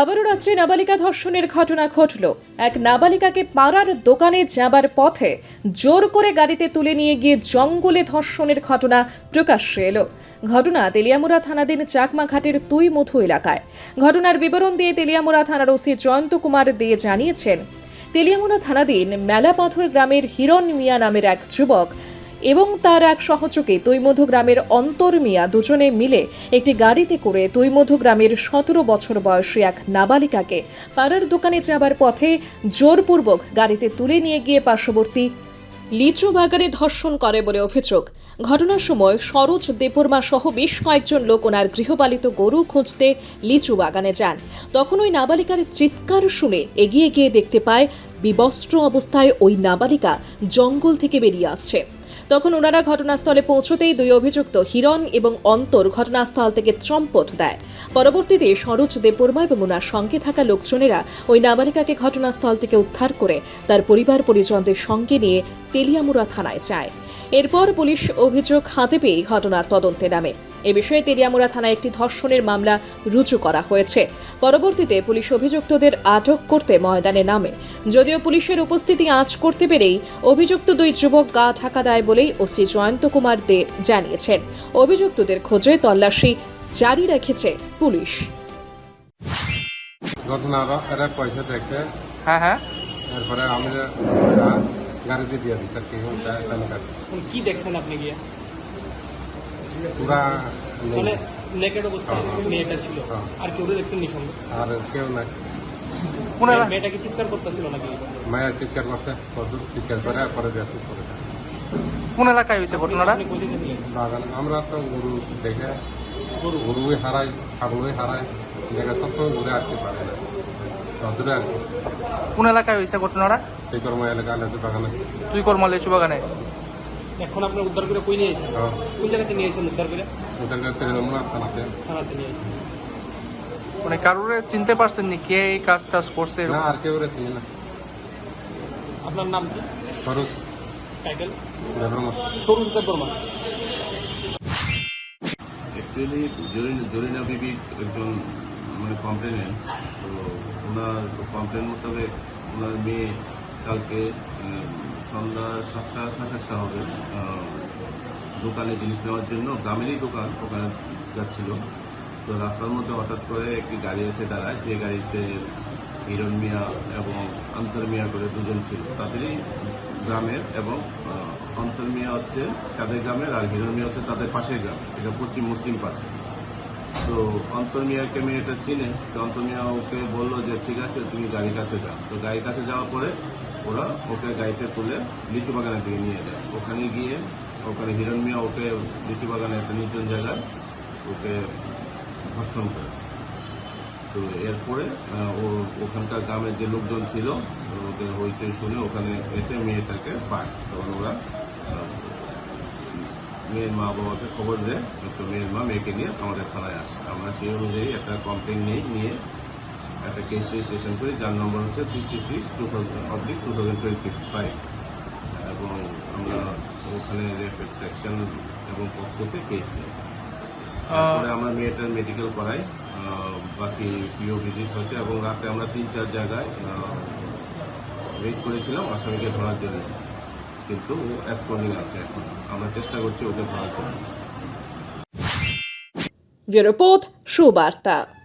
আবারও রাজ্যে নাবালিকা ধর্ষণের ঘটনা ঘটল। এক নাবালিকাকে পাড়ার দোকানে যাবার পথে জোর করে গাড়িতে তুলে নিয়ে গিয়ে জঙ্গলে ধর্ষণের ঘটনা প্রকাশ্যে এলো। ঘটনা তেলিয়ামুড়া থানাধীন চাকমাঘাটের তুই মধু এলাকায়। ঘটনার বিবরণ দিয়ে তেলিয়ামুড়া থানার ওসি জয়ন্ত কুমার দিয়ে জানিয়েছেন, তেলিয়ামুড়া থানাধীন মেলাপাথর গ্রামের হিরণ মিয়া নামের এক যুবক এবং তার এক সহযোগী তৈমধু গ্রামের অন্তর মিয়া দুজনে মিলে একটি গাড়িতে করে তৈমধু গ্রামের সতেরো বছর বয়সী এক নাবালিকাকে পাড়ার দোকানে যাবার পথে জোরপূর্বক গাড়িতে তুলে নিয়ে গিয়ে পার্শ্ববর্তী লিচু বাগানে ধর্ষণ করে বলে অভিযোগ। ঘটনার সময় সরোজ দেপরমা সহ বেশ কয়েকজন লোক ওনার গৃহপালিত গরু খুঁজতে লিচু বাগানে যান। তখন ওই নাবালিকার চিৎকার শুনে এগিয়ে গিয়ে দেখতে পায় বিবস্ত্র অবস্থায় ওই নাবালিকা জঙ্গল থেকে বেরিয়ে আসছে। তখন ওনারা ঘটনাস্থলে পৌঁছতেই দুই অভিযুক্ত হিরণ এবং অন্তর ঘটনাস্থল থেকে চম্পট দেয়। পরবর্তীতে সরোজ দেববর্মা এবং ওনার সঙ্গে থাকা লোকজনেরা ওই নাবালিকাকে ঘটনাস্থল থেকে উদ্ধার করে তার পরিবার পরিজনদের সঙ্গে নিয়ে তেলিয়ামুড়া থানায় যায়। এরপর পুলিশ অভিযোগ হাতে পেয়ে ঘটনার তদন্তে নামে। এ বিষয়ে তেলিয়ামুড়া থানায় একটি ধর্ষণের মামলা রুজু করা হয়েছে। পরবর্তীতে পুলিশ অভিযুক্তদের আটক করতে ময়দানে নামে। যদিও পুলিশের উপস্থিতি আঁচ করতে পেরেই অভিযুক্ত দুই যুবক গা ঢাকা দেয় বলেই ওসি জয়ন্ত কুমার দে জানিয়েছেন। অভিযুক্তদের খোঁজে তল্লাশি জারি রেখেছে পুলিশ। ঘটনা আরও এরা পয়সা দেখে। হ্যাঁ হ্যাঁ। তারপরে গাড়িতে দিয়ে কি তালিকা এখন কি দেখছেন আপনি গিয়ে পুরা নেই। মানে নেকেড অবস্থায় হ্যাঁ, হ্যাঁ। মেয়েটা ছিল হ্যাঁ। আর কেউ দেখছেন নি আর কেউ নাই কোন এলা- মেয়েটা কি চিৎকার করতেছিল নাকি মায়ের চিৎকার করছে চিৎকার করে পরে দেখি করে দেয়। কোন এলাকায় হয়েছে ঘটনাটা আপনি কোথায় গেছিলেন বাগান আমরা তো গরু দেখে গরু গরুই হারাই ছাগলই হারাই দেখে সবসময় ঘুরে আসতে পারে না কোন এলাকায় হয়েছে ঘটনাটা? সেই কর্ম এলাকা আলাদা বাগানে। তুই কর্মা লেচু বাগানে? এখন আপনার উদ্ধার করে কই নিয়ে এসেছেন হ্যাঁ, কোন জায়গাতে নিয়ে এসেছেন উদ্ধার করে? করতে গেলাম থানাতে। থানাতে নিয়ে এসেছেন মানে কারোরে চিনতে পারছেন নি কে এই কাজ টাজ করছে? না আর কেউ রেখে না। আপনার নাম কি? খরচ টাইটেল? দেবরমা সরুজ দেববর্মা অ্যাকচুয়ালি জরিনা বিবি একজন মানে কমপ্লেনেন্ট তো ওনার কমপ্লেন মোতাবেক ওনার মেয়ে কালকে সন্ধ্যা সাতটা, সাড়ে সাতটা হবে দোকানে জিনিস নেওয়ার জন্য। গ্রামেরই দোকান, ওখানে যাচ্ছিল। তো রাস্তার মধ্যে হঠাৎ করে একটি গাড়ি এসে দাঁড়ায়। যে গাড়িতে হিরণ মিয়া এবং অন্তর মিয়া করে দুজন ছিল। তাদেরই গ্রামের এবং অন্তর মিয়া হচ্ছে তাদের গ্রামের আর হিরণ মিয়া হচ্ছে তাদের পাশের গ্রাম। এটা পশ্চিম মুসলিম পাড়া। তো অন্তর মিয়াকে মেয়েটা চিনে, তো অন্তর মিয়া ওকে বলল যে, ঠিক আছে, তুমি গাড়ির কাছে যাও। তো গাড়ির কাছে যাওয়ার পরে ওরা ওকে গাড়িতে তুলে লিচু বাগানের দিকে নিয়ে যায়। ওখানে গিয়ে ওখানে হিরণ মিয়া ওকে লিচু বাগানে একটা নির্জন জায়গায় ওকে ধর্ষণ করে। তো এরপরে ও ওখানকার গ্রামের যে লোকজন ছিল, ওদের হইচই শুনে ওখানে এসে মেয়েটাকে পায়। তখন ওরা মেয়ের মা বাবাকে খবর দেয় তো মেয়ের মা মেয়েকে নিয়ে আমাদের থানায় আসে। আমরা সেই অনুযায়ী একটা কমপ্লেন নিই, নিয়ে একটা কেস রেজিস্ট্রেশন করি, যার নম্বর হচ্ছে sixty six two thousand oblique two thousand twenty five এবং আমরা ওখানে রেপেড সেকশন এবং পক্ষতে কেস নিই তারপরে আমরা মেয়েটার মেডিকেল করাই বাকি পিও ভিজিট হচ্ছে, এবং রাতে আমরা তিন চার জায়গায় ওয়েট করেছিলাম, আসামিকে ধরার জন্য। কিন্তু ও অ্যাবসকন্ডিং আছে এখন। আমরা চেষ্টা করছি ওকে ধরার জন্য রিপোর্ট সুবার্তা।